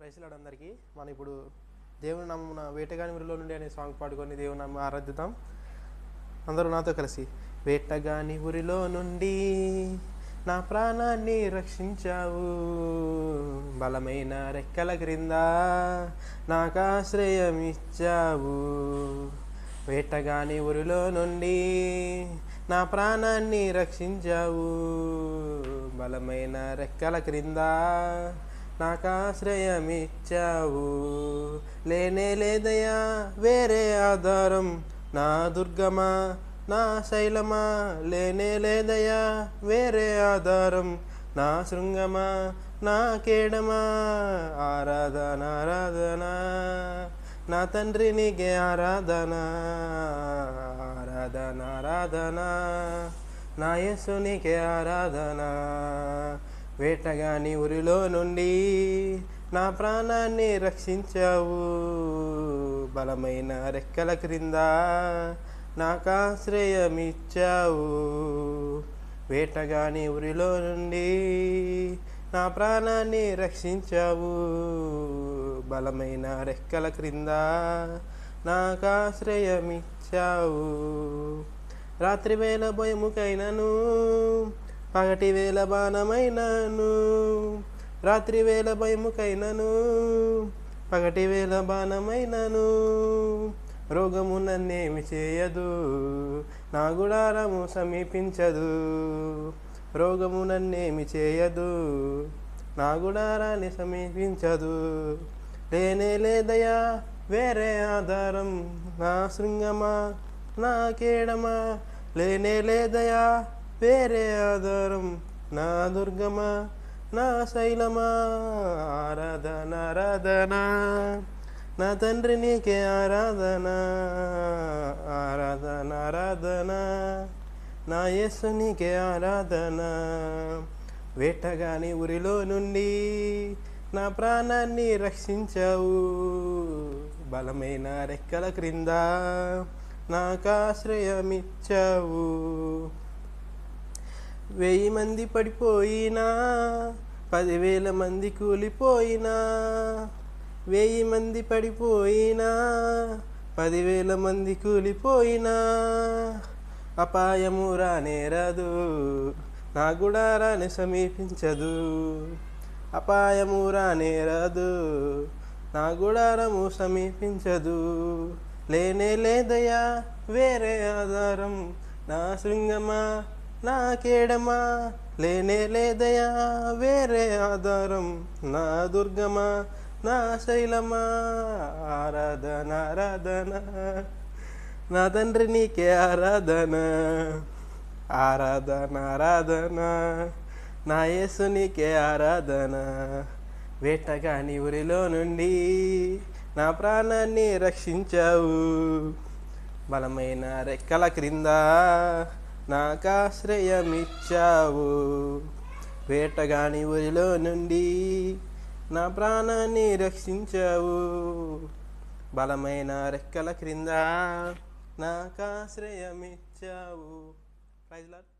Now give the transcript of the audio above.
ప్రైస్లాడ్ అందరికీ. మనం ఇప్పుడు దేవుని నమ్మున వేటగాని ఊరిలో నుండి అనే సాంగ్ పాడుకొని దేవుని నామ ఆరాధిద్దాం. అందరూ నాతో కలిసి వేటగాని ఊరిలో నుండి నా ప్రాణాన్ని రక్షించావు. బలమైన రెక్కల క్రింద నాకు ఆశ్రయం ఇచ్చావు వేటగాని ఊరిలో నుండి నా ప్రాణాన్ని రక్షించావు. బలమైన రెక్కల క్రింద నాకు లేనే లేదయా వేరే ఆధారం. నా దుర్గమా నా శైలమా. లేనే లేదయా వేరే ఆధారం. నా శృంగమా నా కేడమా. ఆరాధన ఆరాధన. నా తండ్రి నీకే ఆరాధన. ఆరాధన ఆరాధన. నా యేసు నీకే ఆరాధన. వేటగాని ఊరిలో నుండి నా ప్రాణాన్ని రక్షించావు. బలమైన రెక్కల క్రింద నాకు ఆశ్రయమిచ్చావు. వేటగాని ఊరిలో నుండి నా ప్రాణాన్ని రక్షించావు. బలమైన రెక్కల క్రింద నాకు ఆశ్రయమిచ్చావు. రాత్రి వేళ భయముకైనను పగటి వేల బాణమైనను రాత్రి వేల భయముకైనను. పగటి వేల బాణమైనను రోగము నన్నేమి చేయదు నా గుడారము సమీపించదు. రోగము నన్నేమి చేయదు నా గుడారాన్ని సమీపించదు. లేనే లేదయా వేరే ఆధారం నా శృంగమా నా కేడమా. లేనే లేదయా వేరే ఆధారం నా దుర్గమా నా శైలమా? ఆరాధన ఆరాధన. నా తండ్రి నీకే ఆరాధన. ఆరాధన ఆరాధన. నా యేసు నీకే ఆరాధన. వేటగాని ఊరిలో నుండి నా ప్రాణాన్ని రక్షించావు. బలమైన రెక్కల క్రింద నాకు ఆశ్రయమిచ్చావు వెయ్యి మంది పడిపోయినా పదివేల మంది కూలిపోయినా వెయ్యి మంది పడిపోయినా పదివేల మంది కూలిపోయినా. అపాయము రానేరదు నా గుడారాన్ని సమీపించదు. అపాయము రానేరదు నా గుడారము సమీపించదు. లేనే లేదయా వేరే ఆధారం నా శృంగమా నా కేడమా లేనే లేదయా? వేరే ఆధారం. నా దుర్గమా? నా శైలమా? ఆరాధన ఆరాధన. నా తండ్రి నీకే ఆరాధన. ఆరాధన ఆరాధన. నా యేసు నీకే ఆరాధన. వేటగాని ఊరిలో నుండి నా ప్రాణాన్ని రక్షించావు. బలమైన రెక్కల క్రింద నాకాశ్రయమిచ్చావు. వేటగాని ఊరిలో నుండి నా ప్రాణాన్ని రక్షించావు. బలమైన రెక్కల క్రింద నాకాశ్రయమిచ్చావు. ఆశ్రయమిచ్చావు